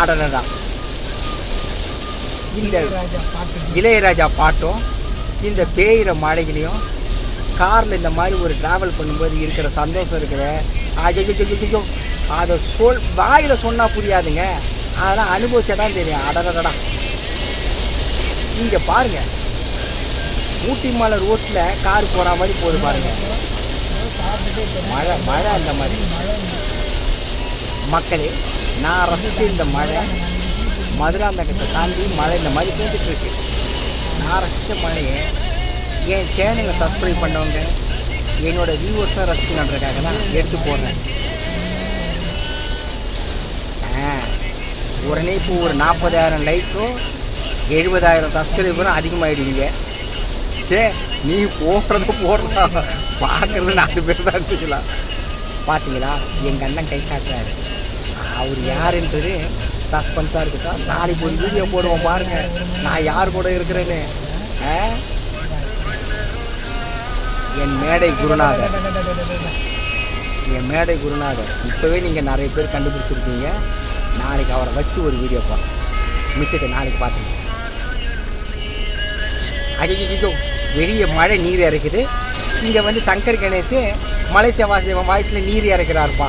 அடடடா இந்த இளையராஜா பாட்டும் இந்த பேயிற மழைகளையும் காரில் இந்த மாதிரி ஒரு ட்ராவல் பண்ணும்போது இருக்கிற சந்தோஷம் இருக்கிற அஜய்யோ அதை சொல் வாயில் சொன்னால் புரியாதுங்க அதெல்லாம் அனுபவிச்சா தான் தெரியும் அடடடா இங்கே பாருங்க ஊட்டி மலை ரோட்டில் கார் போகிற மாதிரி போகுது பாருங்க சாப்பிட்டுட்டே போறேன். மழை மழை அந்த மாதிரி மக்களே நான் ரசித்த இந்த மழை மதுராந்தகத்தை தாண்டி மழை இந்த மாதிரி பேஞ்சுட்டுருக்கு நான் ரசித்த மழையை என் சேனலை சப்ஸ்கிரைப் பண்ணவங்க என்னோட வியூவர்ஸாக ரசிக்கணுன்றதுக்காக தான் எடுத்து போடுறேன். ஆ, உடனே இப்போ ஒரு நாற்பதாயிரம் லைக்கும் எழுபதாயிரம் சப்ஸ்கிரைபரும் அதிகமாகிடுவீங்க சே நீ போடுறத போடுறா பார்க்குறது நாலு பேர் தான் வச்சுக்கலாம் பார்த்தீங்களா? எங்கள் அண்ணன் கை காட்டுறாரு. அவர் யாருன்றது சஸ்பென்ஸாக இருக்கட்டும். நாளைக்கு ஒரு வீடியோ போடுவோம் பாருங்க. நான் யார் கூட இருக்கிறேன்னு? ஆ? என் மேடை குருநாதர். என் மேடை குருநாதர். இப்போவே நீங்கள் நிறைய பேர் கண்டுபிடிச்சிருக்கீங்க. நாளைக்கு அவரை வச்சு ஒரு வீடியோ போடுறேன் மிச்சத்தை நாளைக்கு பார்த்துங்க அடிக்கிட்டோ வெளியே மழை நீர் இறக்குது. இங்கே வந்து சங்கர் கணேஷ் மலேசியா வாசி வாய்ஸில் நீர் இறக்குறாருப்பா.